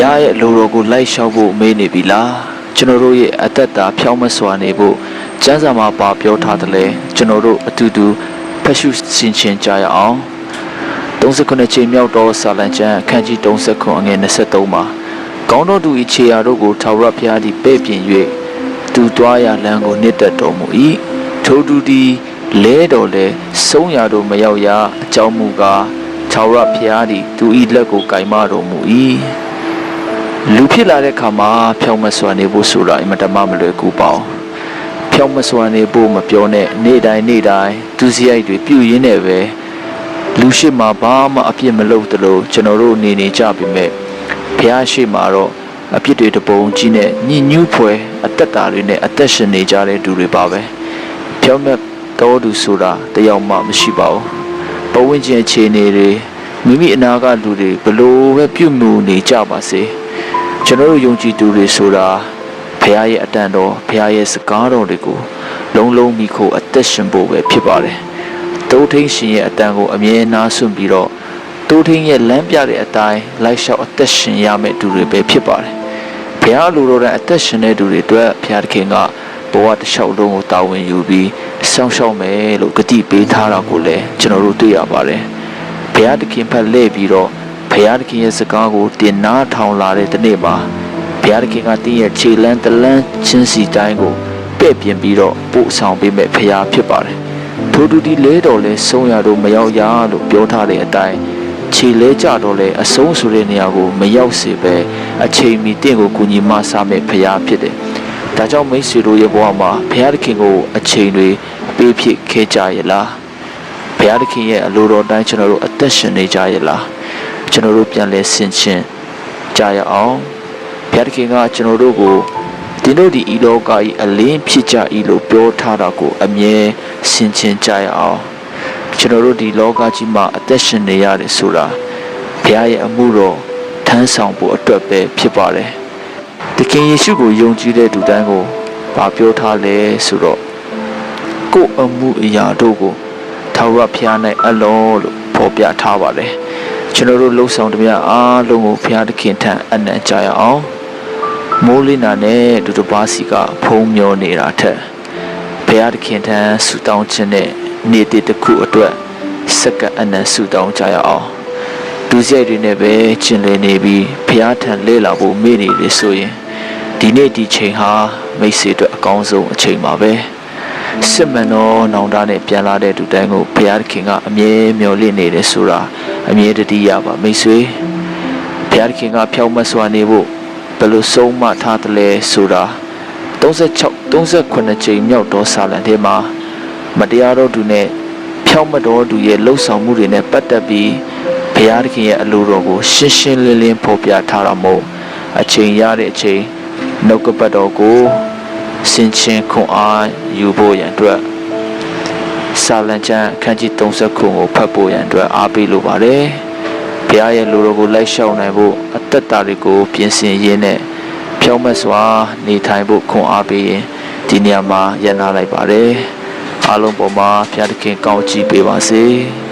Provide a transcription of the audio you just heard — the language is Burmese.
ရားရဲ့လူတော်ကိုလိုက်လျှောက်ဖို့မေးနေပြီလားကျွန်တော်တို့ရဲ့အသက်တာဖြောင်းမစွာနေဖို့ကျမ်းစာမှာပါပြောထားတယ်လေကျွန်တော်တို့အတူတူဖတ်ရှုဆင်ခြင်ကြရအောင်39ချိန်မြောက်သောစာလံကျမ်းအခန်းကြီး39အငယ်23မှာကောင်းတော်သူ၏ခြေရာတို့ကိုထာဝရဘုရားသည်ပဲ့ပြင်၍သူသွားရာလမ်းကိုနှစ်သက်တော်မူ၏ထိုသူသည်လဲတော်လဲဆုံးရာတို့မရောက်ရအကြောင်းမူကားထာဝရဘုရားသည်သူ၏လက်ကိုကင်မတော်မူ၏ လူဖြစ်လာတဲ့ခါမှာဖြောင်းမစွာနေဖို့ဆိုတာအင်မတန်မှမလွယ်ကူပါဘူးဖြောင်းမစွာနေဖို့မပြောနဲ့နေ့တိုင်းနေ့တိုင်းသူစရိုက်တွေပြုတ်ရင်းနဲ့ပဲလူရှိမှဘာမှအပြစ်မလုပ်သလိုကျွန်တော်တို့နေနေကြပြီမဲ့ဘုရားရှိမှတော့အပြစ်တွေတပုံကြီးနဲ့ညှဉ်းညူးဖွယ်အသက်တာတွေနဲ့အသက်ရှင်နေကြတဲ့သူတွေပါပဲဖြောင်းမဲ့တော်သူဆိုတာတယောက်မှမရှိပါဘူးပဝန်းကျင်အခြေအနေတွေမိမိအနာကလူတွေဘလို့ပဲပြုမှုနေကြပါစေ ကျွန်တော်တို့ယုံကြည်သူတွေဆိုတာဘုရားရဲ့အတန်တော်ဘုရားရဲ့စကားတော်တွေကိုလုံးလုံးမိခိုအသက်ရှင်ဖို့ပဲဖြစ်ပါတယ်တိုးထင်းရှင်ရဲ့အတန်ကိုအမြဲနားဆွင့်ပြီးတော့တိုးထင်းရဲ့လမ်းပြတဲ့အတိုင်းလိုက်လျှောက်အသက်ရှင်ရမယ့်သူတွေပဲဖြစ်ပါတယ်ဘုရားလူတော်တဲ့အသက်ရှင်တဲ့သူတွေအတွက်ဘုရားသခင်ကဘဝတစ်လျှောက်လုံးကိုတာဝန်ယူပြီးစောင့်ရှောက်မယ်လို့ဂတိပေးထားတာကိုလည်းကျွန်တော်တို့တွေ့ရပါတယ်ဘုရားသခင်ဖက်လှည့်ပြီးတော့ ဘုရားသခင်ရဲ့စကားကိုတင်နာထောင်လာတဲ့ဒီနေ့မှာဘုရားသခင်ကတင်းရဲ့ခြေလန်းတလန်းချင်းစီတိုင်းကိုပဲ့ပြင်ပြီးတော့ပို့ဆောင်ပေးမဲ့ဘုရားဖြစ်ပါတယ်ထိုတူဒီလဲတော်လဲဆုံးရတော့မရောက်ရလို့ပြောထားတဲ့အတိုင်းခြေလဲကြတော့လဲအဆုံးဆိုတဲ့နေရာကိုမရောက်စေပဲအချိန်မီတင့်ကိုကူညီမဆားမဲ့ဘုရားဖြစ်တယ်ဒါကြောင့်မိတ်ဆွေတို့ရဲ့ဘဝမှာဘုရားသခင်ကိုအချိန်တွေပေးဖြစ်ခဲ့ကြရဲ့လားဘုရားသခင်ရဲ့အလိုတော်တိုင်းကျွန်တော်တို့အသက်ရှင်နေကြရဲ့လား ကျွန်တော်တို့ပြန်လဲဆင်ခြင်ကြရအောင်ဘုရားသခင်ကကျွန်တော်တို့ကိုဒီတို့ဒီဤလောကဤအလင်းဖြစ်ကြဤလို့ပြောထားတာကိုအမြဲဆင်ခြင်ကြရအောင်ကျွန်တော်တို့ဒီလောကကြီးမှာအသက်ရှင်နေရတယ်ဆိုတာဘုရားရဲ့အမှုတော်ထမ်းဆောင်ဖို့အတွက်ပဲဖြစ်ပါတယ်တခင်ယေရှုကိုယုံကြည်တဲ့သူတိုင်းကိုဗာပြောထားလဲဆိုတော့ကိုယ်အမှုအရာတို့ကိုထာဝရဘုရား၌အလောလို့ဖော်ပြထားပါတယ် ကျွန်တော်တို့လှုပ်ဆောင်သမျှအားလုံးကိုဘုရားသခင်ထံအနံ့ကြရအောင်မိုးလင်းတာနဲ့ဒုတပါးစီကဖုံးမျောနေတာထက်ဘုရားသခင်ထံဆုတောင်းခြင်းနဲ့နေ့တစ်တစ်ခုအတွက်စက္ကအနံ့ဆုတောင်းကြရအောင်ဒုစရိုက်တွေနဲ့ပဲကျင်လည်နေပြီးဘုရားထံလဲလာဖို့မေ့နေလေဆိုရင်ဒီနေ့ဒီချိန်ဟာမိတ်ဆွေအတွက်အကောင်းဆုံးအချိန်ပါပဲစစ်မှန်သောနောင်တနဲ့ပြန်လာတဲ့သူတိုင်းကိုဘုရားသခင်ကအမြဲမျှော်လင့်နေတယ်ဆိုတာ အမြဲတည်းရပါမိတ်ဆွေဘုရားသခင်ကဖြောင်းမစွာနေဖို့ဘယ်လိုဆုံးမထားတယ်လဲဆိုတာ36 38ချိန်မြောက်သောစာလံထဲမှာမတရားတော်သူနဲ့ဖြောင်းမတော်သူရဲ့လှုပ်ဆောင်မှုတွေနဲ့ပတ်သက်ပြီးဘုရားသခင်ရဲ့အလိုတော်ကိုရှင်းရှင်းလင်းလင်းဖော်ပြထားတာမို့အချိန်ရတဲ့အချိန်နှုတ်ကပတ်တော်ကိုစင်ချင်းခွန်အားယူဖို့ရန်အတွက် စာလံကျမ်းအခန်းကြီး30ခုကိုဖတ်ဖို့ရန်အတွက်အားပေးလိုပါတယ်။ဘုရားရဲ့လူတော်ကိုလိုက်လျှောက်နိုင်ဖို့အသက်တာတွေကိုပြင်ဆင်ရင်းနဲ့ဖြောင်းမစွာနေထိုင်ဖို့ခွန်အားပေးရင်ဒီနေရာမှာရန်နာလိုက်ပါတယ်။အားလုံးပေါ်မှာဘုရားသခင်ကောင်းချီးပေးပါစေ။